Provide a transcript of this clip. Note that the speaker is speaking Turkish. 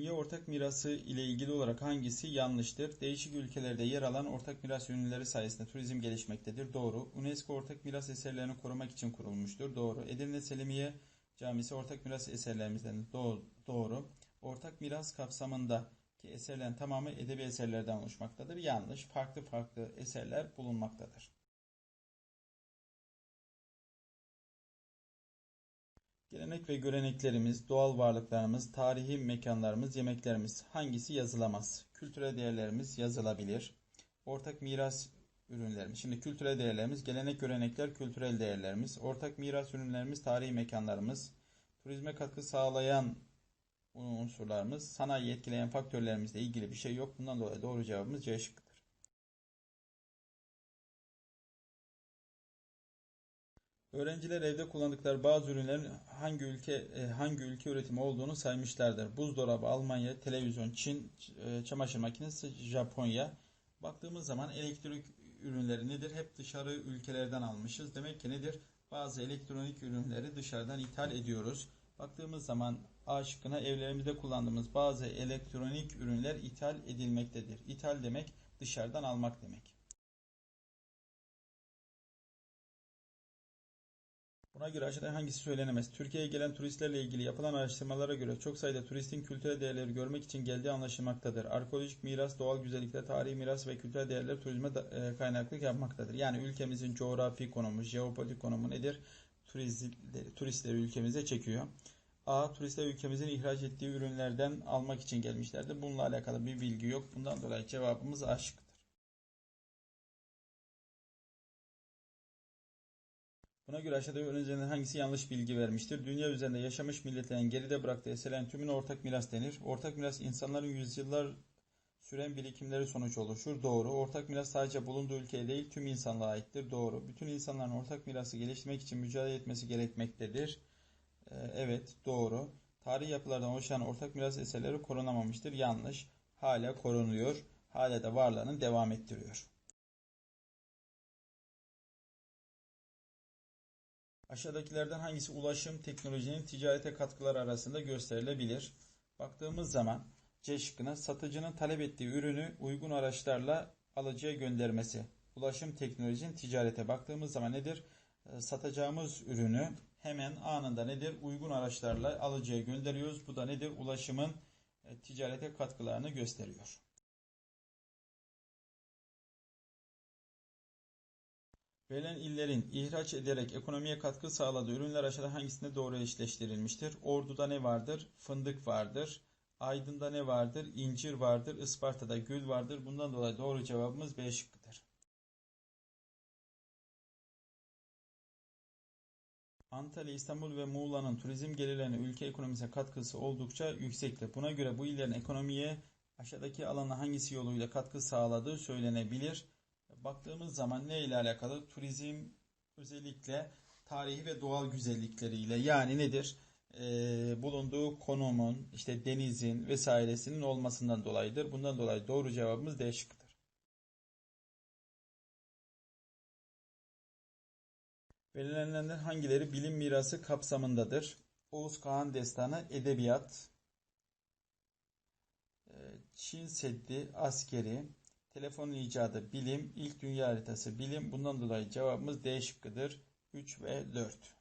Dünya ortak mirası ile ilgili olarak hangisi yanlıştır? Değişik ülkelerde yer alan ortak miras ürünleri sayesinde turizm gelişmektedir. Doğru. UNESCO ortak miras eserlerini korumak için kurulmuştur. Doğru. Edirne Selimiye Camisi ortak miras eserlerimizden doğru. doğru. Ortak miras kapsamındaki eserlerin tamamı edebi eserlerden oluşmaktadır. Yanlış. Farklı farklı eserler bulunmaktadır. Gelenek ve göreneklerimiz, doğal varlıklarımız, tarihi mekanlarımız, yemeklerimiz hangisi yazılamaz? Kültürel değerlerimiz yazılabilir. Ortak miras ürünlerimiz. Şimdi kültürel değerlerimiz, gelenek görenekler, kültürel değerlerimiz. Ortak miras ürünlerimiz, tarihi mekanlarımız. Turizme katkı sağlayan unsurlarımız, sanayi etkileyen faktörlerimizle ilgili bir şey yok. Bundan dolayı doğru cevabımız C şıkkıdır. Öğrenciler evde kullandıkları bazı ürünlerin hangi ülke e, hangi ülke üretimi olduğunu saymışlardır. Buzdolabı Almanya, televizyon Çin, e, çamaşır makinesi Japonya. Baktığımız zaman elektrik ürünleri nedir? Hep dışarı ülkelerden almışız. Demek ki nedir? Bazı elektronik ürünleri dışarıdan ithal ediyoruz. Baktığımız zaman A şıkkına evlerimizde kullandığımız bazı elektronik ürünler ithal edilmektedir. İthal demek dışarıdan almak demek. Buna göre aşağıda hangisi söylenemez? Türkiye'ye gelen turistlerle ilgili yapılan araştırmalara göre çok sayıda turistin kültürel değerleri görmek için geldiği anlaşılmaktadır. Arkeolojik miras, doğal güzellikler, tarihi miras ve kültürel değerler turizme e, kaynaklık yapmaktadır. Yani ülkemizin coğrafi konumu, jeopolitik konumu nedir? Turistleri, turistleri ülkemize çekiyor. A. Turistler ülkemizin ihraç ettiği ürünlerden almak için gelmişlerdir. Bununla alakalı bir bilgi yok. Bundan dolayı cevabımız A Buna göre aşağıdaki öğrencilerin hangisi yanlış bilgi vermiştir? Dünya üzerinde yaşamış milletlerin geride bıraktığı eserlerin tümüne ortak miras denir. Ortak miras insanların yüzyıllar süren birikimleri sonuç oluşur. Doğru. Ortak miras sadece bulunduğu ülkeye değil tüm insanlığa aittir. Doğru. Bütün insanların ortak mirası geliştirmek için mücadele etmesi gerekmektedir. Ee, evet. Doğru. Tarihi yapılardan oluşan ortak miras eserleri korunamamıştır. Yanlış. Hala korunuyor. Hala da varlığını devam ettiriyor. Aşağıdakilerden hangisi ulaşım teknolojinin ticarete katkıları arasında gösterilebilir? Baktığımız zaman C şıkkına satıcının talep ettiği ürünü uygun araçlarla alıcıya göndermesi. Ulaşım teknolojinin ticarete baktığımız zaman nedir? E, Satacağımız ürünü hemen anında nedir? Uygun araçlarla alıcıya gönderiyoruz. Bu da nedir? Ulaşımın e, ticarete katkılarını gösteriyor. Verilen illerin ihraç ederek ekonomiye katkı sağladığı ürünler aşağıda hangisinde doğru eşleştirilmiştir? Ordu'da ne vardır? Fındık vardır. Aydın'da ne vardır? İncir vardır. Isparta'da gül vardır. Bundan dolayı doğru cevabımız B şıkkıdır. Antalya, İstanbul ve Muğla'nın turizm gelirlerine ülke ekonomisine katkısı oldukça yüksektir. Buna göre bu illerin ekonomiye aşağıdaki alana hangisi yoluyla katkı sağladığı söylenebilir. Baktığımız zaman ne ile alakalı? Turizm özellikle tarihi ve doğal güzellikleriyle yani nedir? Ee, bulunduğu konumun, işte denizin vesairesinin olmasından dolayıdır. Bundan dolayı doğru cevabımız D şıkkıdır. Belirlenenler hangileri bilim mirası kapsamındadır? Oğuz Kağan Destanı, Edebiyat, e, Çin Seddi, Askeri, Telefon icadı bilim, ilk dünya haritası bilim. Bundan dolayı cevabımız D şıkkıdır. 3 ve 4.